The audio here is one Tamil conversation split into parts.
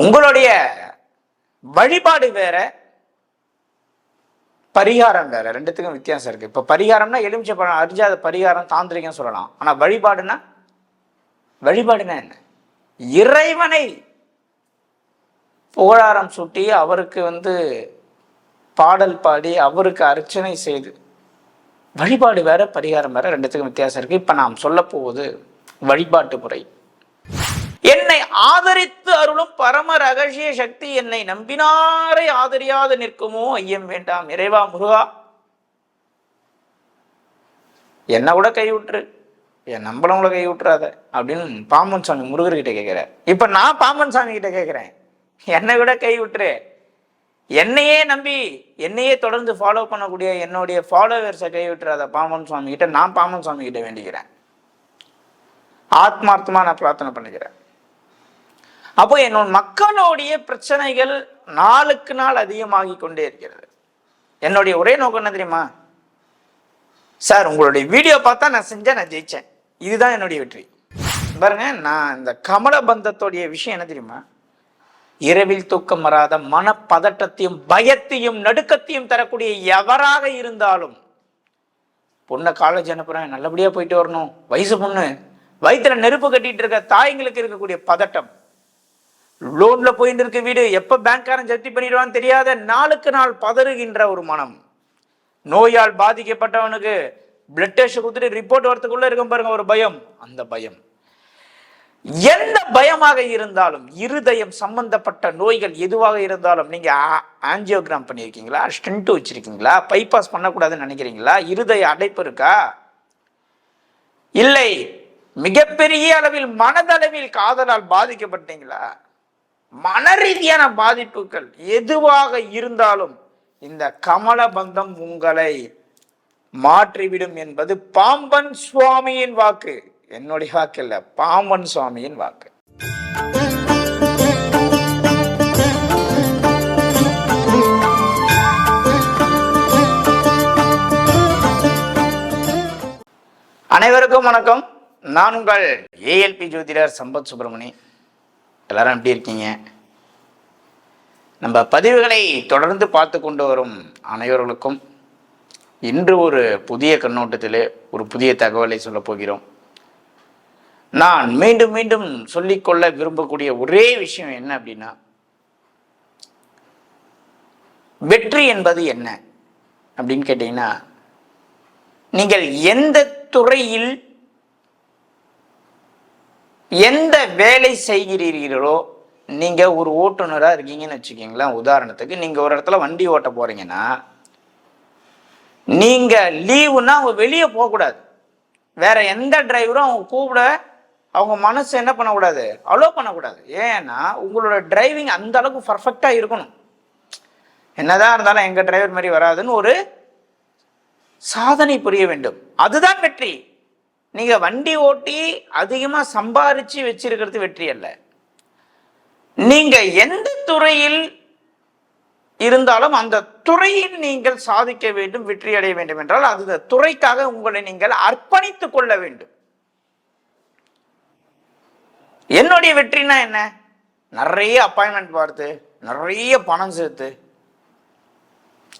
உங்களுடைய வழிபாடு வேற பரிகாரம் வேற. ரெண்டுத்துக்கும் வித்தியாசம் இருக்கு. இப்ப பரிகாரம்னா எலுமிச்சை பழம் அரிஞ்சாத பரிகாரம் தாந்திரிகம் சொல்லலாம். ஆனா வழிபாடுனா வழிபாடுனா என்ன? இறைவனை புகழாரம் சூட்டி அவருக்கு வந்து பாடல் பாடி அவருக்கு அர்ச்சனை செய்து வழிபாடு வேற பரிகாரம் வேற ரெண்டுத்துக்கும் வித்தியாசம் இருக்கு. இப்ப நாம் சொல்ல போவது வழிபாட்டு முறை. என்னை ஆதரித்து அருளும் பரம ரகசிய சக்தி என்னை நம்பினாரை ஆதரியாது நிற்குமோ ஐயம் வேண்டாம். இறைவா முருகா. என்ன கூட கைவிட்டுரு. என் நம்பளவங்கள கை விட்டுறாத அப்படின்னு பாம்பன் சாமி முருகர்கிட்ட கேட்கிறார். இப்ப நான் பாம்பன் சாமி கிட்ட கேட்கிறேன். என்னை விட கை விட்டுரு என்னையே நம்பி என்னையே தொடர்ந்து ஃபாலோ பண்ணக்கூடிய என்னுடைய ஃபாலோவர்ஸை கை விட்டுறாத பாம்பன் சுவாமி கிட்ட நான் பாம்பன் சுவாமி கிட்ட வேண்டிக்கிறேன். ஆத்மார்த்தமா நான் பிரார்த்தனை பண்ணிக்கிறேன். அப்போ என்னோட மக்களுடைய பிரச்சனைகள் நாளுக்கு நாள் அதிகமாகி கொண்டே இருக்கிறது. என்னுடைய ஒரே நோக்கம் என்ன தெரியுமா? சார் உங்களுடைய வீடியோ பார்த்தா நான் செஞ்சேன் நான் ஜெயித்தேன் இதுதான் என்னுடைய வெற்றி. பாருங்க நான் இந்த கமலபந்தத்துடைய விஷயம் என்ன தெரியுமா? இரவில் தூக்கம் வராத மனப்பதட்டத்தையும் பயத்தையும் நடுக்கத்தையும் தரக்கூடிய எவராக இருந்தாலும் பொண்ணை காலேஜ் அனுப்புகிறேன் நல்லபடியாக போயிட்டு வரணும். வயசு பொண்ணு. வயிற்றுல நெருப்பு கட்டிட்டு இருக்க தாய்ங்களுக்கு இருக்கக்கூடிய பதட்டம். லோன்ல போயிட்டு இருக்க வீடு. எப்ப பேங்க்காரன் ஜப்தி பண்ணிடுவான்னு தெரியாத நாளுக்கு நாள் பதறுகின்ற ஒரு மனம். நோயால் பாதிக்கப்பட்டவனுக்கு பிளட் டெஸ்ட் கொடுத்துட்டு ரிப்போர்ட் வரத்துக்குள்ள இருக்கும் பாருங்க ஒரு பயம். அந்த பயம். எந்த பயமாக இருந்தாலும் இருதயம் சம்பந்தப்பட்ட நோய்கள் எதுவாக இருந்தாலும் நீங்க ஆஞ்சியோகிராம் பண்ணியிருக்கீங்களா? ஸ்டென்ட் வச்சிருக்கீங்களா? பைபாஸ் பண்ணக்கூடாதுன்னு நினைக்கிறீங்களா? இருதய அடைப்பு இருக்கா? இல்லை. மிகப்பெரிய அளவில் மனதளவில் காதலால் பாதிக்கப்பட்டீங்களா? மன ரீதியான பாதிப்புகள் எதுவாக இருந்தாலும் இந்த கமல பந்தம் உங்களை மாற்றிவிடும் என்பது பாம்பன் சுவாமியின் வாக்கு. என்னுடைய வாக்கு இல்ல பாம்பன் சுவாமியின் வாக்கு. அனைவருக்கும் வணக்கம். நான் உங்கள் ஏஎல்பி ஜோதிடர் சம்பத் சுப்பிரமணி. எல்லாரும் எப்படி இருக்கீங்க? நம்ம பதிவுகளை தொடர்ந்து பார்த்து கொண்டு வரும் அனைவர்களுக்கும் இன்று ஒரு புதிய கண்ணோட்டத்திலே ஒரு புதிய தகவலை சொல்லப் போகிறோம். நான் மீண்டும் மீண்டும் சொல்லிக்கொள்ள விரும்பக்கூடிய ஒரே விஷயம் என்ன அப்படின்னா வெற்றி என்பது என்ன அப்படின்னு கேட்டீங்கன்னா நீங்கள் எந்த துறையில் எந்த வேலை செய்கிறீர்களோ நீங்க ஒரு ஓட்டுநராக இருக்கீங்கன்னு வச்சுக்கீங்களேன் உதாரணத்துக்கு நீங்க ஒரு இடத்துல வண்டி ஓட்ட போறீங்கன்னா நீங்க லீவுனா அவங்க வெளியே போகக்கூடாது. வேற எந்த டிரைவரும் அவங்க கூப்பிட அவங்க மனசு என்ன பண்ணக்கூடாது? அலோவ் பண்ணக்கூடாது. ஏன்னா உங்களோட டிரைவிங் அந்த அளவுக்கு பர்ஃபெக்டாக இருக்கணும். என்னதான் இருந்தாலும் எங்கள் டிரைவர் மாதிரி வராதுன்னு ஒரு சாதனை புரிய வேண்டும். அதுதான் வெற்றி. நீங்கள் வண்டி ஓட்டி அதிகமாக சம்பாரித்து வச்சிருக்கிறது வெற்றி அல்ல. நீங்கள் எந்த துறையில் இருந்தாலும் அந்த துறையில் நீங்கள் சாதிக்க வேண்டும் வெற்றி அடைய வேண்டும் என்றால் அந்த துறைக்காக உங்களை நீங்கள் அர்ப்பணித்துக் கொள்ள வேண்டும். என்னுடைய வெற்றினா என்ன? நிறைய அப்பாயின்மெண்ட் பார்த்து நிறைய பணம் சேர்த்து.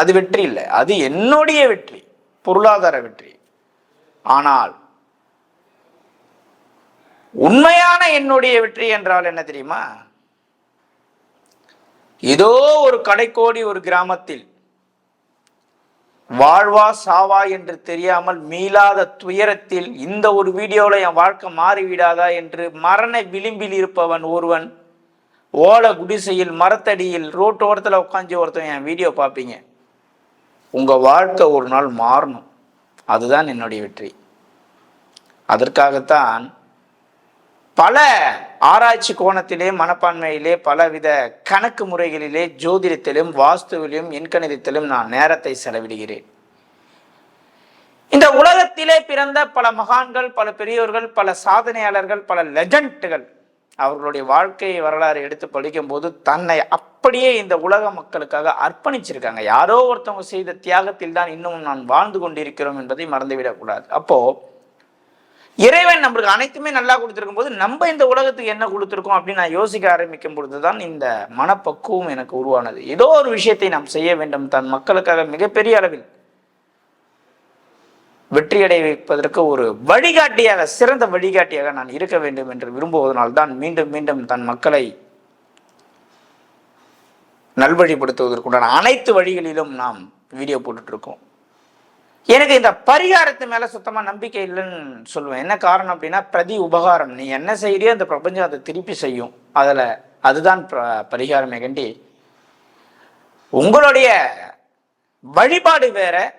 அது வெற்றி இல்லை. அது என்னுடைய வெற்றி பொருளாதார வெற்றி. ஆனால் உண்மையான என்னுடைய வெற்றி என்றால் என்ன தெரியுமா? ஏதோ ஒரு கடைக்கோடி ஒரு கிராமத்தில் வாழ்வா சாவா என்று தெரியாமல் மீளாத துயரத்தில் இந்த ஒரு வீடியோவில் என் வாழ்க்கை மாறிவிடாதா என்று மரண விளிம்பில் இருப்பவன் ஒருவன் ஓலை குடிசையில் மரத்தடியில் ரோட்டோரத்தில் உட்காந்து ஒருத்தன் என் வீடியோ பார்ப்பீங்க. உங்கள் வாழ்க்கை ஒரு நாள் மாறணும். அதுதான் என்னுடைய வெற்றி. அதற்காகத்தான் பல ஆராய்ச்சி கோணத்திலே மனப்பான்மையிலே பலவித கணக்கு முறைகளிலே ஜோதிடத்திலும் வாஸ்துவிலும் எண்கணிதத்திலும் நான் நேரத்தை செலவிடுகிறேன். இந்த உலகத்திலே பிறந்த பல மகான்கள் பல பெரியோர்கள் பல சாதனையாளர்கள் பல லெஜண்ட்டுகள் அவர்களுடைய வாழ்க்கை வரலாறு எடுத்து படிக்கும்போது தன்னை அப்படியே இந்த உலக மக்களுக்காக அர்ப்பணிச்சிருக்காங்க. யாரோ ஒருத்தவங்க செய்த தியாகத்தில் தான் இன்னும் நான் வாழ்ந்து கொண்டிருக்கிறோம் என்பதை மறந்துவிடக்கூடாது அப்போது இறைவன் நம்மளுக்கு அனைத்துமே நல்லா கொடுத்துருக்கும் போது நம்ம இந்த உலகத்துக்கு என்ன கொடுத்துருக்கோம் அப்படின்னு நான் யோசிக்க ஆரம்பிக்கும் பொழுதுதான் இந்த மனப்பக்குவம் எனக்கு உருவானது. ஏதோ ஒரு விஷயத்தை நாம் செய்ய வேண்டும் தன் மக்களுக்காக மிகப்பெரிய அளவில். வெற்றியடை வைப்பதற்கு ஒரு வழிகாட்டியாக சிறந்த வழிகாட்டியாக நான் இருக்க வேண்டும் என்று விரும்புவதனால் தான் மீண்டும் மீண்டும் தன் மக்களை நல்வழிப்படுத்துவதற்குண்டான அனைத்து வழிகளிலும் நாம் வீடியோ போட்டுட்ருக்கோம் எனக்கு இந்த பரிகாரத்து மேலே சுத்தமாக நம்பிக்கை இல்லைன்னு சொல்லுவேன். என்ன காரணம் அப்படின்னா பிரதி உபகாரம். நீ என்ன செய்கிறியோ அந்த பிரபஞ்சம் அதை திருப்பி செய்யும். அதில் அதுதான் ப- பரிகாரமே கண்டி. உங்களுடைய வழிபாடு வேற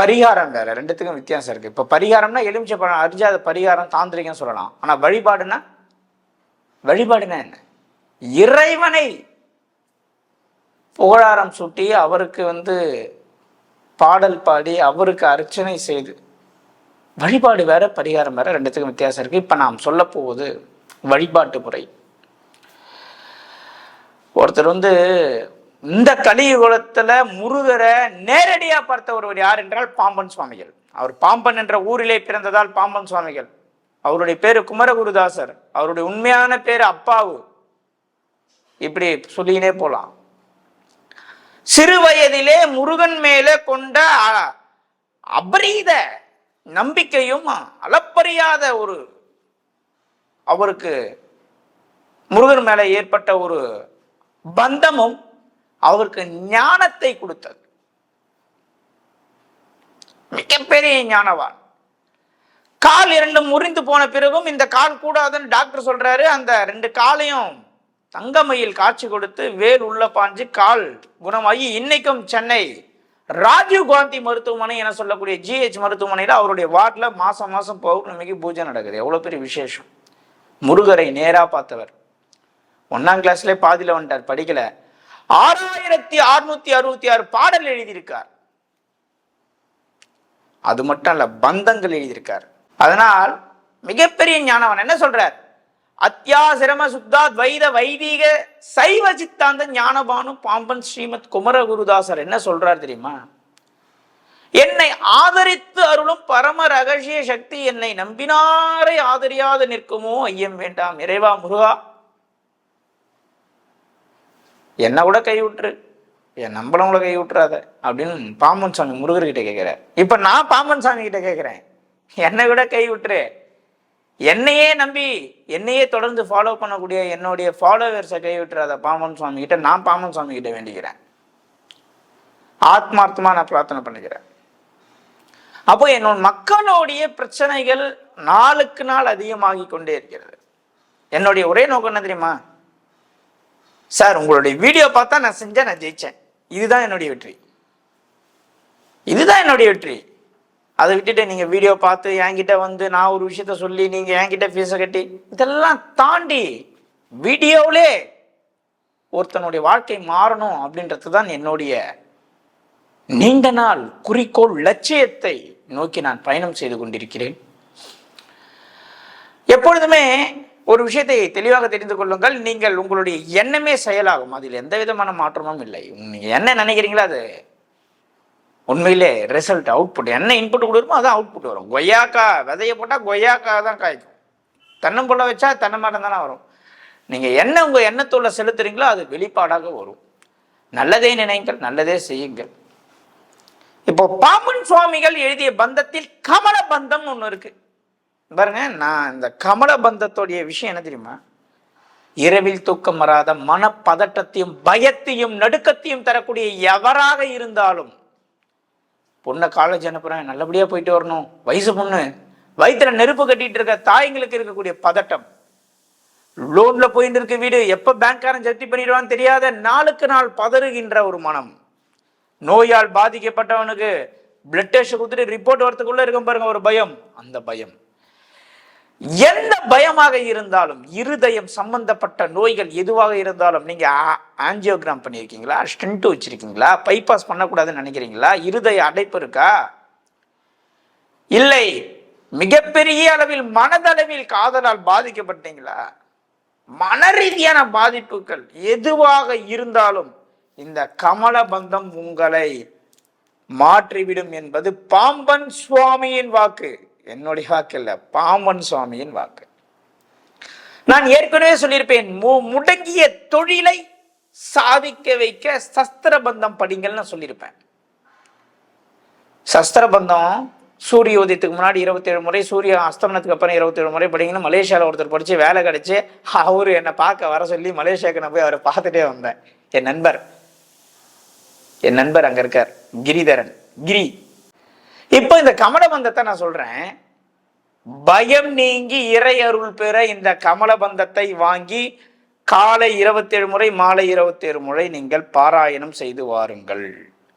பரிகாரம் வேற. ரெண்டுத்துக்கும் வித்தியாசம் இருக்கு. இப்போ பரிகாரம்னா எலுமிச்சை பழம் அரிஞ்சாத பரிகாரம் தாந்திரிகம் சொல்லலாம். ஆனால் வழிபாடுனா வழிபாடுனா என்ன? இறைவனை புகழாரம் சூட்டி அவருக்கு வந்து பாடல் பாடி அவருக்கு அர்ச்சனை செய்து வழிபாடு வேற பரிகாரம் வேற ரெண்டுத்துக்கும் வித்தியாசம் இருக்கு. இப்ப நாம் சொல்ல போவது வழிபாட்டு முறை. ஒருத்தர் வந்து இந்த கலியுகத்துல முருகரை நேரடியா பார்த்த ஒருவர் யார் என்றால் பாம்பன் சுவாமிகள். அவர் பாம்பன் என்ற ஊரிலே பிறந்ததால் பாம்பன் சுவாமிகள். அவருடைய பேரு குமரகுருதாசர். அவருடைய உண்மையான பேரு அப்பாவு. இப்படி சொல்லினே போலாம். சிறு வயதிலே முருகன் மேலே கொண்ட அ- அபரீத நம்பிக்கையும் அளப்பறியாத ஒரு அவருக்கு முருகன் மேலே ஏற்பட்ட ஒரு பந்தமும் அவருக்கு ஞானத்தை கொடுத்தது. மிகப்பெரிய ஞானவான். கால் இரண்டும் முறிந்து போன பிறகும் இந்த கால் கூடாதுன்னு டாக்டர் சொல்றாரு. அந்த ரெண்டு காலையும் தங்கமையில் காட்சி கொடுத்து வேல் உள்ள பாஞ்சு கால் குணமாகி இன்னைக்கும் சென்னை. ராஜீவ் காந்தி மருத்துவமனை என சொல்லக்கூடிய ஜிஹெச் மருத்துவமனையில் அவருடைய வார்டில் மாசம் மாசம் பௌர்ணமிக்கு பூஜை நடக்குது. எவ்வளோ பெரிய விசேஷம். முருகரை நேராக பார்த்தவர். ஒன்னாம் கிளாஸ்லேயே பாதியில் வந்துட்டார் படிக்கல. ஆறாயிரத்தி அறுநூத்தி அறுபத்தி ஆறு பாடல் எழுதியிருக்கார். அது மட்டும் அல்ல பந்தங்கள் எழுதியிருக்கார். அதனால் மிகப்பெரிய ஞானவன் என்ன சொல்றார்? அத்தியாசிரம சுத்தாத்வைத வைதீக சைவ சித்தாந்த ஞானபானு பாம்பன் ஸ்ரீமத் குமரகுருதாசர் என்ன சொல்றார் தெரியுமா? என்னை ஆதரித்து அருளும் பரம ரகசிய சக்தி என்னை நம்பினாரை ஆதரியாது நிற்குமோ ஐயம் வேண்டாம். இறைவா முருகா. என்ன கூட கை விட்டுரு. என் நம்பளவங்கள கை விட்டுறாத அப்படின்னு பாம்பன் சாமி முருகர்கிட்ட கேட்கிறார் இப்ப நான் பாம்பன் சாமி கிட்ட கேட்கிறேன் என்னை விட கை விட்டுரு. என்னையே நம்பி என்னையே தொடர்ந்து ஃபாலோ பண்ணக்கூடிய என்னுடைய ஃபாலோவர்ஸை கைவிட்டுறாத பாமன் பாம்பன் சுவாமி கிட்ட நான் பாம்பன் சுவாமி கிட்ட வேண்டிக்கிறேன். ஆத்மார்த்தமாக நான் பிரார்த்தனை பண்ணிக்கிறேன் அப்போ என்னோட மக்களுடைய பிரச்சனைகள் நாளுக்கு நாள் அதிகமாகி கொண்டே இருக்கிறது. என்னுடைய ஒரே நோக்கம் என்ன தெரியுமா? சார் உங்களுடைய வீடியோ பார்த்தா நான் செஞ்சேன் நான் ஜெயித்தேன் இதுதான் என்னுடைய வெற்றி. இதுதான் என்னுடைய வெற்றி. அதை விட்டுட்டு நீங்க வீடியோ பார்த்து என்கிட்ட வந்து நான் ஒரு விஷயத்த சொல்லி நீங்க என்கிட்ட ஃபீஸை கட்டி இதெல்லாம் தாண்டி வீடியோவிலே ஒருத்தனுடைய வாழ்க்கை மாறணும் அப்படின்றது தான் என்னுடைய நீண்ட நாள் குறிக்கோள் லட்சியத்தை நோக்கி நான் பயணம் செய்து கொண்டிருக்கிறேன். எப்பொழுதுமே ஒரு விஷயத்தை தெளிவாக தெரிந்து கொள்ளுங்கள். நீங்கள் உங்களுடைய எண்ணமே செயலாகும். அதில் எந்த விதமான மாற்றமும் இல்லை. நீங்கள் என்ன நினைக்கிறீங்களோ அது உண்மையிலே ரிசல்ட் அவுட்புட் என்ன இன்புட் கொடுக்குறோமோ அதான் அவுட்புட் வரும். கொய்யாக்கா விதைய போட்டால் கொய்யாக்கா தான் காய்க்கும். தென்னம்புள்ள வச்சா தென்னை மரம் தானே வரும். நீங்கள் என்ன உங்கள் எண்ணத்தோட செலுத்துறீங்களோ அது வெளிப்பாடாக வரும். நல்லதே நினைங்கள் நல்லதே செய்யுங்கள். இப்போ பாம்பன் சுவாமிகள் எழுதிய பந்தத்தில் கமல பந்தம் ஒன்று இருக்கு. பாருங்க நான் இந்த கமல பந்தத்துடைய விஷயம் என்ன தெரியுமா? இரவில் தூக்கம் வராத மனப்பதட்டத்தையும் பயத்தையும் நடுக்கத்தையும் தரக்கூடிய எவராக இருந்தாலும் பொண்ணை காலேஜ் அனுப்புகிறேன் நல்லபடியாக போயிட்டு வரணும். வயசு பொண்ணு. வயிற்றுல நெருப்பு கட்டிட்டு இருக்க தாய்ங்களுக்கு இருக்கக்கூடிய பதட்டம். லோன்ல போயிட்டு இருக்க வீடு எப்போ பேங்க்காரன் ஜப்தி பண்ணிடுவான்னு தெரியாத நாளுக்கு நாள் பதறுகின்ற ஒரு மனம். நோயால் பாதிக்கப்பட்டவனுக்கு பிளட் டெஸ்ட் கொடுத்துட்டு ரிப்போர்ட் வரத்துக்குள்ளே இருக்கும் பாருங்க ஒரு பயம். அந்த பயம். எந்த பயமாக இருந்தாலும் இருதயம் சம்பந்தப்பட்ட நோய்கள் எதுவாக இருந்தாலும் நீங்க ஆஞ்சியோகிராம் பண்ணியிருக்கீங்களா? ஸ்டென்ட் வச்சிருக்கீங்களா? பைபாஸ் பண்ணக்கூடாதுன்னு நினைக்கிறீங்களா? இருதய அடைப்பு இருக்கா? இல்லை. மிகப்பெரிய அளவில் மனதளவில் காதலால் பாதிக்கப்பட்டீங்களா? மன ரீதியான பாதிப்புகள் எதுவாக இருந்தாலும் இந்த கமல பந்தம் உங்களை மாற்றிவிடும் என்பது பாம்பன் சுவாமியின் வாக்கு. என்னுடைய வாக்கு இல்லை பாம்பன் சுவாமியின் வாக்கு. நான் ஏற்கனவே சொல்லியிருப்பேன் மு- முடங்கிய தொழிலை சாதிக்க வைக்க சஸ்திரபந்தம் படிங்கள்னு சொல்லியிருப்பேன். சஸ்திரபந்தம் சூரிய உதயத்துக்கு முன்னாடி இருபத்தேழு முறை சூரிய அஸ்தமனத்துக்கு அப்புறம் இருபத்தேழு முறை படிங்கன்னு மலேசியாவில் ஒருத்தர் படித்து வேலை கிடைச்சு அவரு என்னை பார்க்க வர சொல்லி மலேசியாவுக்கு நான் போய் அவரை பார்த்துட்டே வந்தேன். என் நண்பர் என் நண்பர் அங்கே இருக்கார் கிரிதரன் கிரி. இப்போ இந்த கமலபந்தத்தை நான் சொல்றேன். பயம் நீங்கி இறை அருள் பெற இந்த கமலபந்தத்தை வாங்கி காலை இருபத்தேழு முறை மாலை இருபத்தேழு முறை நீங்கள் பாராயணம் செய்து வாருங்கள்.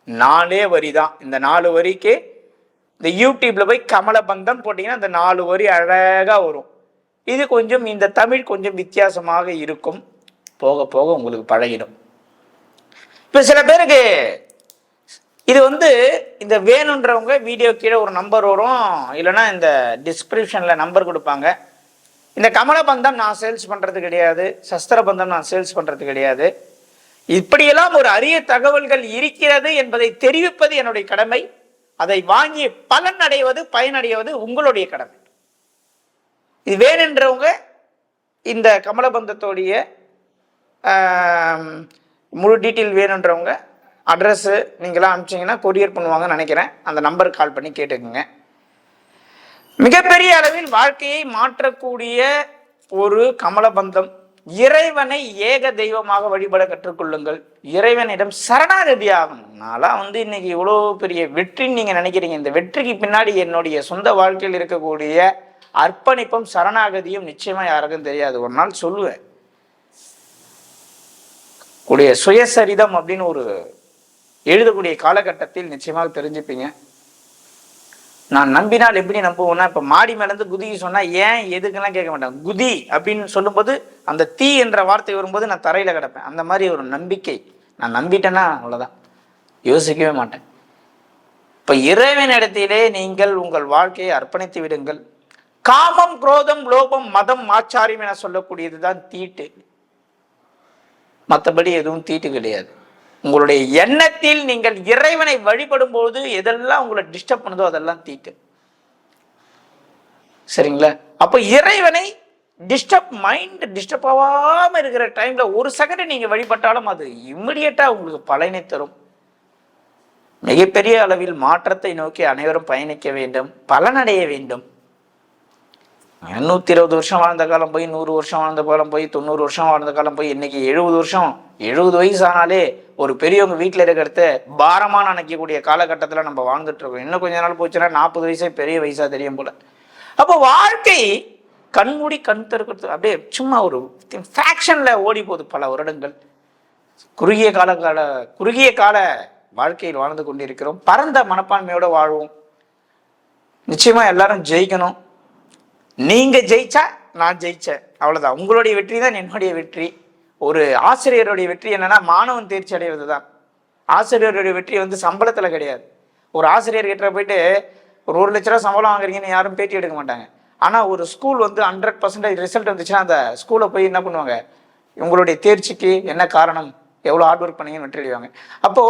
நாலே வரி தான் இந்த நாலு வரிக்கு இந்த யூடியூப்ல போய் கமலபந்தம் போட்டீங்கன்னா அந்த நாலு வரி அழகா வரும். இது கொஞ்சம் இந்த தமிழ் கொஞ்சம் வித்தியாசமாக இருக்கும். போக போக உங்களுக்கு பழகிடும். இப்போ சில பேருக்கு இது வந்து இந்த வேணுன்றவங்க வீடியோ கீழே ஒரு நம்பர் வரும். இல்லைன்னா இந்த டிஸ்கிரிப்ஷனில் நம்பர் கொடுப்பாங்க. இந்த கமலபந்தம் நான் சேல்ஸ் பண்ணுறது கிடையாது. சஸ்திரபந்தம் நான் சேல்ஸ் பண்ணுறது கிடையாது. இப்படியெல்லாம் ஒரு அரிய தகவல்கள் இருக்கிறது என்பதை தெரிவிப்பது என்னுடைய கடமை. அதை வாங்கி பலன் அடைவது பயனடைவது உங்களுடைய கடமை. இது வேணுன்றவங்க இந்த கமலபந்தத்தோடைய முழு டீட்டெயில் வேணுன்றவங்க அட்ரஸ்ஸு நீங்களாம் அனுப்பிச்சிங்கன்னா கொரியர் பண்ணுவாங்கன்னு நினைக்கிறேன். அந்த நம்பருக்கு கால் பண்ணி கேட்டுக்குங்க. மிகப்பெரிய அளவில் வாழ்க்கையை மாற்றக்கூடிய ஒரு கமலபந்தம். இறைவனை ஏக தெய்வமாக வழிபட கற்றுக்கொள்ளுங்கள். இறைவனிடம் சரணாகதி ஆகணும். நான்லாம் வந்து இன்னைக்கு இவ்வளோ பெரிய வெற்றின்னு நீங்கள் நினைக்கிறீங்க. இந்த வெற்றிக்கு பின்னாடி என்னுடைய சொந்த வாழ்க்கையில் இருக்கக்கூடிய அர்ப்பணிப்பும் சரணாகதியும் நிச்சயமாக யாருக்கும் தெரியாது. ஒரு நாள் சொல்லுவேன். கூடிய சுயசரிதம் அப்படின்னு ஒரு எழுதக்கூடிய காலகட்டத்தில் நிச்சயமாக தெரிஞ்சுப்பீங்க. நான் நம்பினால் எப்படி நம்புவோம்னா இப்போ மாடி மேலேருந்து குதி சொன்னால் ஏன் எதுக்கெல்லாம் கேட்க மாட்டேன் குதி அப்படின்னு சொல்லும்போது அந்த தீ என்ற வார்த்தை வரும்போது நான் தரையில் கிடப்பேன். அந்த மாதிரி ஒரு நம்பிக்கை. நான் நம்பிட்டேன்னா அவ்வளோதான் யோசிக்கவே மாட்டேன். இப்போ இறைவன் இடத்திலே நீங்கள் உங்கள் வாழ்க்கையை அர்ப்பணித்து விடுங்கள். காமம் குரோதம் லோபம் மதம் ஆச்சாரியம் என சொல்லக்கூடியது தான் தீட்டு. மற்றபடி எதுவும் தீட்டு கிடையாது. உங்களுடைய எண்ணத்தில் நீங்கள் இறைவனை வழிபடும் போது எதெல்லாம் உங்களை டிஸ்டர்ப் பண்ணுதோ அதெல்லாம் தீட்டு. சரிங்களா? அப்போ இறைவனை டிஸ்டர்ப் மைண்ட் டிஸ்டர்ப் ஆகாம இருக்கிற டைம்ல ஒரு செகண்ட் நீங்க வழிபட்டாலும் அது இம்மிடியட்டா உங்களுக்கு பலனை தரும். மிகப்பெரிய அளவில் மாற்றத்தை நோக்கி அனைவரும் பயணிக்க வேண்டும் பலனடைய வேண்டும். நூற்றி இருபது வருஷம் வாழ்ந்த காலம் போய் நூறு வருஷம் வாழ்ந்த காலம் போய் தொண்ணூறு வருஷம் வாழ்ந்த காலம் போய் இன்னைக்கு எழுபது வருஷம். எழுபது வயசு ஆனாலே ஒரு பெரியவங்க வீட்டில் இருக்கிறத பாரமாக நினைக்கக்கூடிய காலகட்டத்தில் நம்ம வாழ்ந்துட்டு இருக்கோம். இன்னும் கொஞ்ச நாள் போச்சுன்னா நாற்பது வயசே பெரிய வயசாக தெரியும் போல. அப்போ வாழ்க்கை கண்மூடி கண் திறக்கிறது அப்படியே சும்மா ஒரு ஃபேக்ஷனில் ஓடி போகுது பல வருடங்கள். குறுகிய கால கால குறுகிய கால வாழ்க்கையில் வாழ்ந்து கொண்டிருக்கிறோம். பரந்த மனப்பான்மையோடு வாழ்வோம். நிச்சயமாக எல்லாரும் ஜெயிக்கணும். நீங்கள் ஜெயிச்சா நான் ஜெயித்தேன் அவ்வளோதான் உங்களுடைய வெற்றி தான் என்னுடைய வெற்றி. ஒரு ஆசிரியருடைய வெற்றி என்னன்னா மாணவன் தேர்ச்சி அடைவது தான் ஆசிரியருடைய வெற்றி வந்து சம்பளத்துல கிடையாது. ஒரு ஆசிரியர் கிட்ட போயிட்டு ஒரு ஒரு லட்ச ரூபா சம்பளம் வாங்குறீங்கன்னு யாரும் பேட்டி எடுக்க மாட்டாங்க. ஆனா ஒரு ஸ்கூல் வந்து ஹண்ட்ரட் பர்சன்டேஜ் ரிசல்ட் வந்துச்சுன்னா அந்த ஸ்கூல்ல போய் என்ன பண்ணுவாங்க? உங்களுடைய தேர்ச்சிக்கு என்ன காரணம்? எவ்வளோ ஹார்ட் ஒர்க் பண்ணீங்கன்னு வெற்றி அடைவாங்க. அப்போ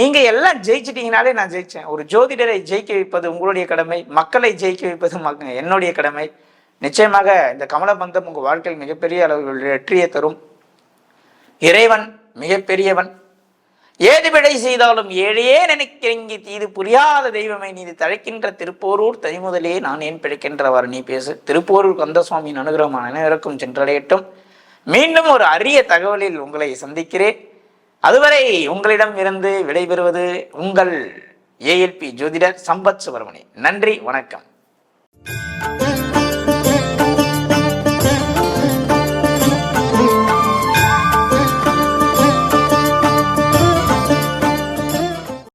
நீங்க எல்லாம் ஜெயிச்சிட்டீங்கனாலே நான் ஜெயிச்சேன். ஒரு ஜோதிடரை ஜெயிக்க வைப்பது உங்களுடைய கடமை மக்களை ஜெயிக்க வைப்பது என்னுடைய கடமை. நிச்சயமாக இந்த கமலபந்தம் உங்க வாழ்க்கையில் மிகப்பெரிய அளவில் வெற்றியை தரும். இறைவன் மிகப்பெரியவன். ஏது விடை செய்தாலும் ஏழையே நினைக்கிறீங்க தீது புரியாத தெய்வமை நீதி தழைக்கின்ற திருப்போரூர் தைமுதலே நான் ஏன் பிழைக்கின்றவர் நீ பேசு. திருப்போரூர் கந்தசுவாமியின் அனுகிரகமான அனைவருக்கும் சென்றடையட்டும். மீண்டும் ஒரு அரிய தகவலில் உங்களை சந்திக்கிறேன். அதுவரை உங்களிடம் இருந்து விடைபெறுவது உங்கள் ஏஎல்பி ஜோதிடர் சம்பத் சுப்பிரமணி நன்றி வணக்கம்.